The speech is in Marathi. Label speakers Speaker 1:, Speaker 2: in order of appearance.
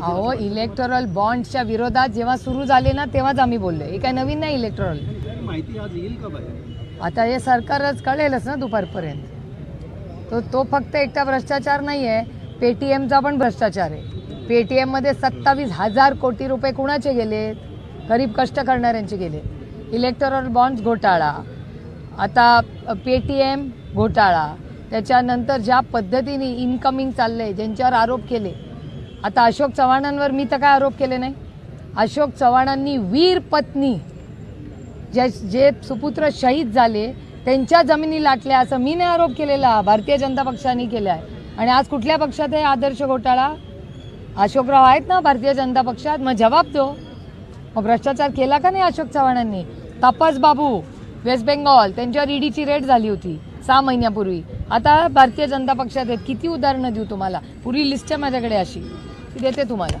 Speaker 1: अहो इलेक्टोरल बॉन्डच्या विरोधात जेव्हा सुरू झाले ना तेव्हाच आम्ही बोललो हे काय नवीन नाही इलेक्टोरल.
Speaker 2: माहिती आज येईल का बाहेर?
Speaker 1: आता हे सरकारच कळेलच ना दुपारपर्यंत. तो तो फक्त एकटा भ्रष्टाचार नाही आहे पेटीएमचा पण भ्रष्टाचार आहे. पेटीएममध्ये सत्तावीस हजार कोटी रुपये कुणाचे गेलेत? गरीब कष्ट करणाऱ्यांचे गेले इलेक्टोरल बॉन्ड्स घोटाळा. आता पेटीएम घोटाळा. त्याच्यानंतर ज्या पद्धतीने इनकमिंग चाललंय ज्यांच्यावर आरोप केले आता अशोक चव्हाणांवर मी तर काय आरोप केले नाही. अशोक चव्हाणांनी वीर पत्नी ज्या जे सुपुत्र शहीद झाले त्यांच्या जमिनी लाटल्या असं मी नाही आरोप केलेला भारतीय जनता पक्षाने केला आहे आणि आज कुठल्या पक्षात आहे आदर्श घोटाळा? अशोकराव आहेत ना भारतीय जनता पक्षात? मग जबाब दो. मग भ्रष्टाचार केला का नाही अशोक चव्हाणांनी? तापस बाबू वेस्ट बेंगॉल त्यांच्यावर ईडीची रेड झाली होती. सहा महिन्यापूर्वी. आता भारतीय जनता पक्षात आहेत. किती उदाहरणं देऊ तुम्हाला? पुरी लिस्ट आहे माझ्याकडे अशी. ती देते तुम्हाला.